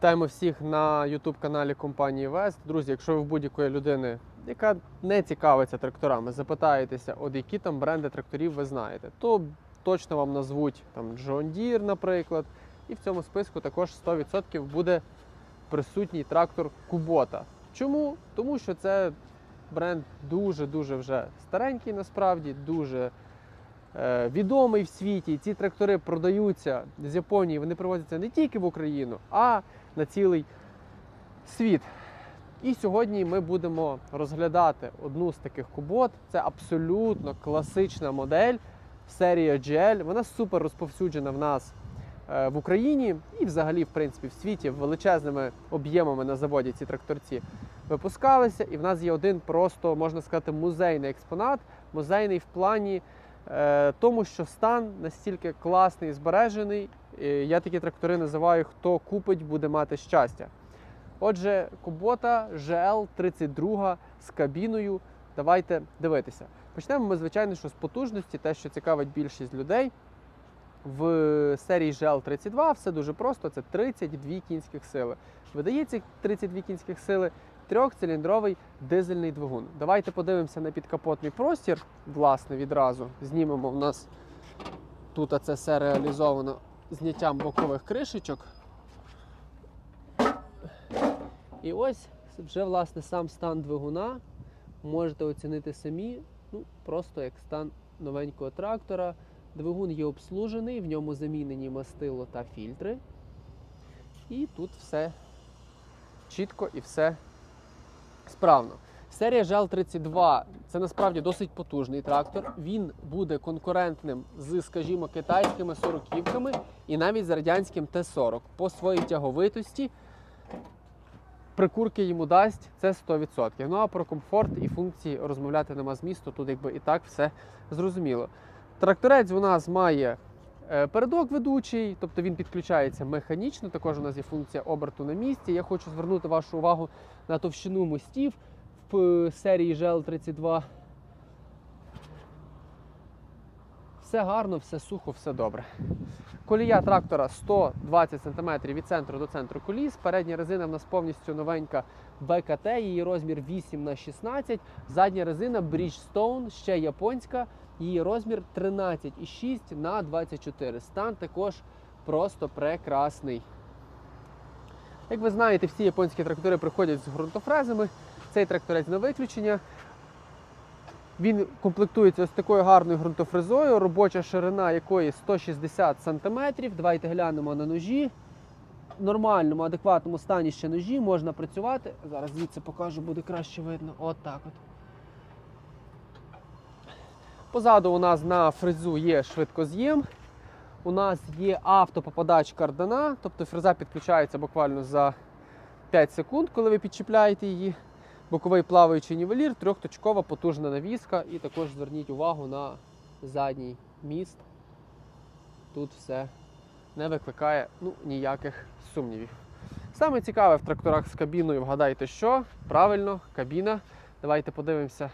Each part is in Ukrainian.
Вітаємо всіх на youtube каналі компанії Вест. Друзі, якщо ви в будь-якої людини, яка не цікавиться тракторами, запитаєтеся, от які там бренди тракторів ви знаєте, то точно вам назвуть там John Deere, наприклад. І в цьому списку також 100% буде присутній трактор Кубота. Чому? Тому що це бренд дуже-дуже вже старенький, насправді, дуже е, відомий в світі. Ці трактори продаються з Японії, вони привозяться не тільки в Україну, а на цілий світ. І сьогодні ми будемо розглядати одну з таких кубот. Це абсолютно класична модель серія GL. Вона супер розповсюджена в нас е, в Україні і взагалі, в принципі, в світі величезними об'ємами на заводі ці тракторці випускалися. І в нас є один просто, можна сказати, музейний експонат, музейний в плані е, тому, що стан настільки класний збережений. Я такі трактори називаю хто купить, буде мати щастя. Отже, Кубота GL32 з кабіною. Давайте дивитися. Почнемо ми, звичайно, що з потужності, те, що цікавить більшість людей. В серії GL32 все дуже просто: це 32 кінських сили. Видає ці 32 кінських сили трьохциліндровий дизельний двигун. Давайте подивимося на підкапотний простір. Власне, відразу знімемо в нас тут це все реалізовано зняттям бокових кришечок. І ось вже власне сам стан двигуна можете оцінити самі, ну просто як стан новенького трактора. Двигун є обслужений, в ньому замінені мастило та фільтри. І тут все чітко і все справно. Серія GL32 це насправді досить потужний трактор. Він буде конкурентним з, скажімо, китайськими 40-ками і навіть з радянським Т-40 по своїй тяговитості прикурки йому дасть це 100%. Ну а про комфорт і функції розмовляти нема змісту. Тут якби і так все зрозуміло. Тракторець у нас має е, передок ведучий, тобто він підключається механічно. Також у нас є функція оберту на місці. Я хочу звернути вашу увагу на товщину мостів серії GL32. Все гарно, все сухо, все добре. Колія трактора 120 см від центру до центру коліс. Передня резина в нас повністю новенька БКТ, її розмір 8 на 16 Задня резина Bridgestone, ще японська, її розмір 13,6 на 24 Стан також просто прекрасний. Як ви знаєте, всі японські трактори приходять з ґрунтофрезами. Цей тракторець на виключення. Він комплектується ось такою гарною ґрунтофрезою, робоча ширина якої 160 см. Давайте глянемо на ножі. В нормальному, адекватному стані ще ножі можна працювати. Зараз звідси покажу, буде краще видно. От так от. Позаду у нас на фрезу є швидкоз'єм. У нас є автопопадач кардана, тобто фреза підключається буквально за 5 секунд, коли ви підчіпляєте її боковий плаваючий нівелір, трьохточкова потужна навіска. І також зверніть увагу на задній міст. Тут все не викликає ну, ніяких сумнівів. Саме цікаве в тракторах з кабіною, вгадайте що? Правильно, кабіна. Давайте подивимося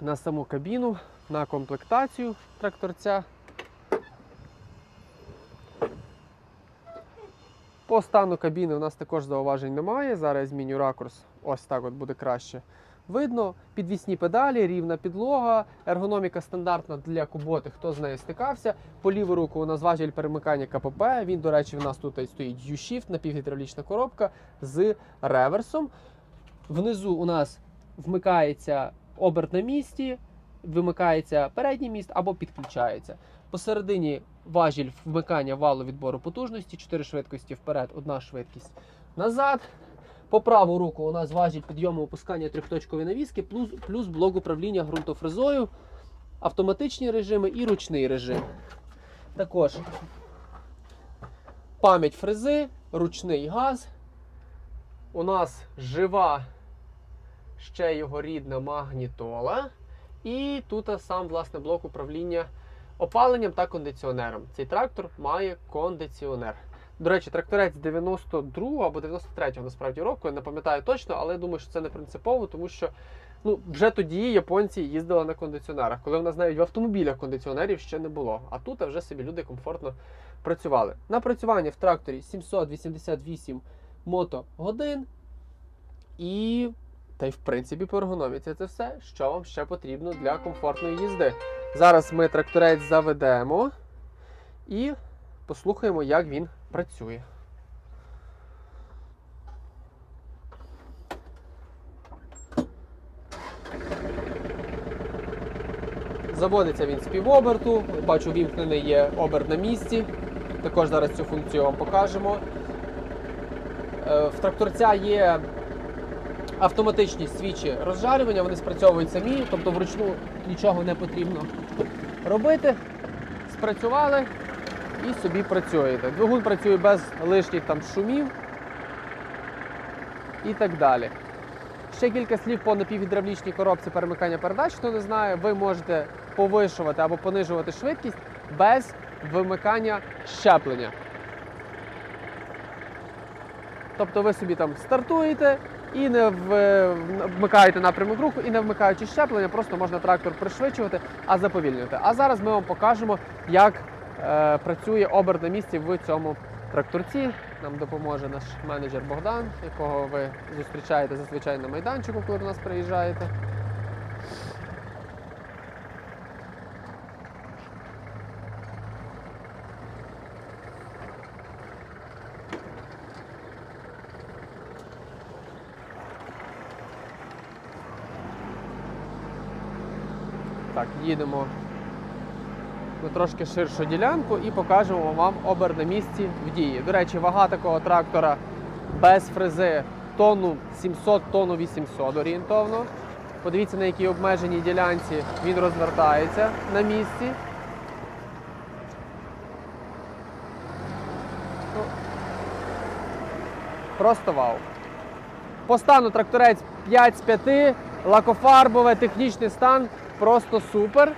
на саму кабіну, на комплектацію тракторця. По стану кабіни у нас також зауважень немає. Зараз я зміню ракурс. Ось так от буде краще. Видно, підвісні педалі, рівна підлога, ергономіка стандартна для куботи, хто з нею стикався. По ліву руку у нас важіль перемикання КПП. Він, до речі, в нас тут стоїть U-Shift, напівгідравлічна коробка з реверсом. Внизу у нас вмикається оберт на місці, вимикається передній міст або підключається. Посередині важіль вмикання валу відбору потужності, 4 швидкості вперед, одна швидкість назад. По праву руку у нас важіль підйому опускання трьохточкової навіски, плюс, плюс блок управління ґрунтофрезою, автоматичні режими і ручний режим. Також пам'ять фрези, ручний газ. У нас жива ще його рідна магнітола. І тут сам власне блок управління опаленням та кондиціонером. Цей трактор має кондиціонер. До речі, тракторець 92 або 93-го насправді року, я не пам'ятаю точно, але я думаю, що це не принципово, тому що Ну, вже тоді японці їздили на кондиціонерах, коли в нас навіть в автомобілях кондиціонерів ще не було. А тут вже собі люди комфортно працювали. Напрацювання в тракторі 788 мотогодин. І та й в принципі по ергономіці це все, що вам ще потрібно для комфортної їзди. Зараз ми тракторець заведемо і послухаємо, як він працює. Заводиться він з півоберту. Бачу, вімкнений є оберт на місці. Також зараз цю функцію вам покажемо. Е, В тракторця є автоматичні свічі розжарювання, вони спрацьовують самі, тобто вручну нічого не потрібно робити. Спрацювали і собі працюєте. Двигун працює без лишніх там шумів і так далі. Ще кілька слів по напівгідравлічній коробці перемикання передач. Хто не знає, ви можете повишувати або понижувати швидкість без вимикання щеплення. Тобто ви собі там стартуєте і не вмикаєте напрямок руху, і не вмикаючи щеплення, просто можна трактор пришвидшувати, а заповільнювати. А зараз ми вам покажемо, як е, працює оберт на місці в цьому тракторці. Нам допоможе наш менеджер Богдан, якого ви зустрічаєте зазвичай на майданчику, коли до нас приїжджаєте. Так, їдемо на трошки ширшу ділянку і покажемо вам обер на місці в дії. До речі, вага такого трактора без фрези тонну 700, тонну 800 орієнтовно. Подивіться, на якій обмеженій ділянці він розвертається на місці. Ну, Просто вау. По стану тракторець 5 з 5, лакофарбове, технічний стан просто супер.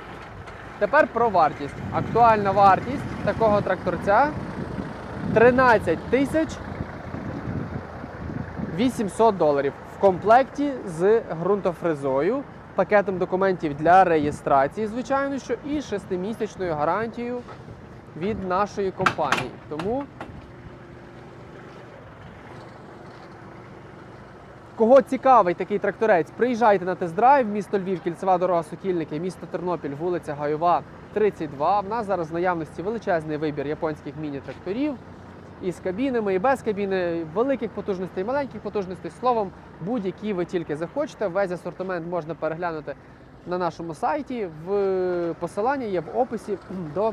Тепер про вартість. Актуальна вартість такого тракторця 13 тисяч 800 доларів в комплекті з ґрунтофрезою, пакетом документів для реєстрації, звичайно, що і 6-місячною гарантією від нашої компанії. Тому Кого цікавий такий тракторець, приїжджайте на тест-драйв, місто Львів, кільцева дорога Сокільники, місто Тернопіль, вулиця Гайова, 32. В нас зараз в наявності величезний вибір японських міні-тракторів із кабінами, і без кабіни, великих потужностей, маленьких потужностей. Словом, будь-які ви тільки захочете. Весь асортимент можна переглянути на нашому сайті. В посиланні є в описі до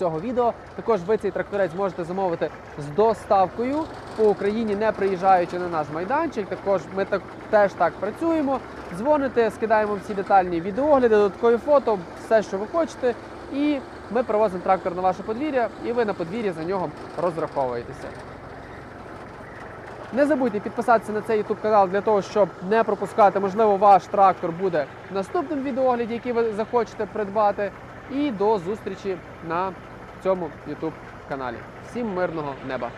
цього відео. Також ви цей тракторець можете замовити з доставкою по Україні, не приїжджаючи на наш майданчик. Також ми так теж так працюємо. Дзвоните, скидаємо всі детальні відеогляди, додаткові фото, все, що ви хочете. І ми привозимо трактор на ваше подвір'я, і ви на подвір'ї за нього розраховуєтеся. Не забудьте підписатися на цей YouTube канал для того, щоб не пропускати. Можливо, ваш трактор буде в наступному відеогляді, який ви захочете придбати. І до зустрічі на цьому YouTube каналі. Всім мирного неба!